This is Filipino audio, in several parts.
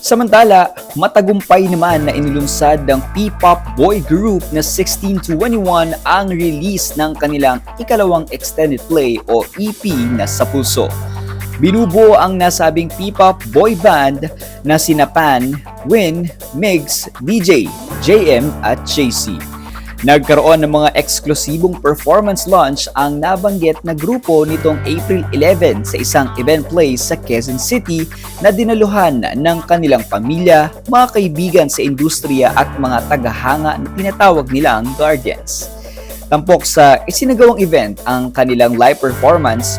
Samantala, matagumpay naman na inilunsad ng P-pop boy group na 1621 ang release ng kanilang ikalawang extended play o EP na Sa Pulso. Binubuo ang nasabing P-pop boy band na sina Pan, Win, Migs, DJ, JM at JC. Nagkaroon ng mga eksklusibong performance launch ang nabanggit na grupo nitong April 11 sa isang event place sa Quezon City na dinaluhan ng kanilang pamilya, mga kaibigan sa industriya at mga tagahanga na tinatawag nilang guardians. Tampok sa isinagawang event ang kanilang live performance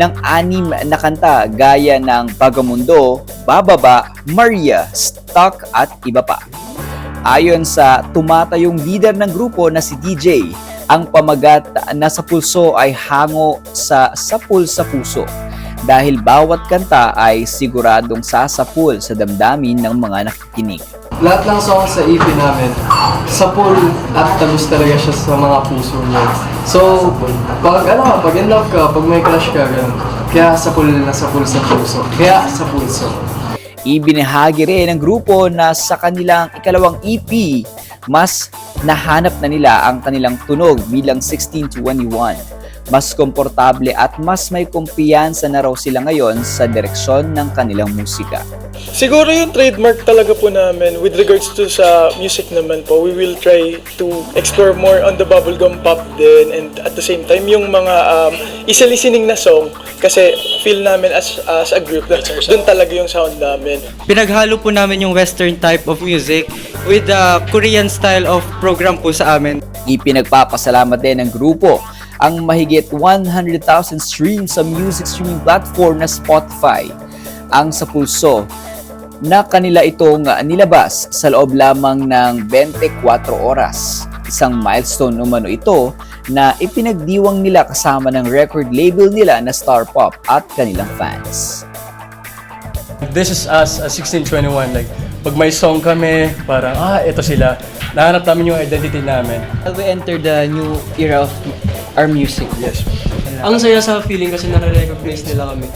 ng anim na kanta gaya ng Bagamundo, Bababa, Maria, Stuck at iba pa. Ayon sa tumatayong leader ng grupo na si DJ, ang pamagat na sa pulso ay hango sa sapul sa puso dahil bawat kanta ay siguradong sasapul sa damdamin ng mga nakikinig. Lahat ng song sa EP namin, sa pool at tabos talaga siya sa mga puso niya. So, pag ano, pag in love ka, pag may crush ka, ganun. Kaya sa pool na sa pool sa puso. Kaya sa pulso. Ibinahagi rin ng grupo na sa kanilang ikalawang EP, mas nahanap na nila ang kanilang tunog bilang 1621. Mas komportable at mas may kumpiyansa na raw sila ngayon sa direksyon ng kanilang musika. Siguro yung trademark talaga po namin with regards to sa music naman po, we will try to explore more on the bubblegum pop din and at the same time yung mga um, easy listening na song kasi feel namin as as a group that doon talaga yung sound namin. Pinaghalo po namin yung western type of music with the Korean style of program po sa amin. Ipinagpapasalamat din ng grupo ang mahigit 100,000 streams sa music streaming platform na Spotify. Ang sa pulso na kanila itong nilabas sa loob lamang ng 24 oras. Isang milestone umano ito na ipinagdiwang nila kasama ng record label nila na Star Pop at kanilang fans. This is us, uh, 1621. Like, pag may song kami, parang, ah, ito sila. Nahanap namin yung identity namin. we enter the new era of our music. Yes. Ang saya sa feeling kasi nare-recognize nila kami.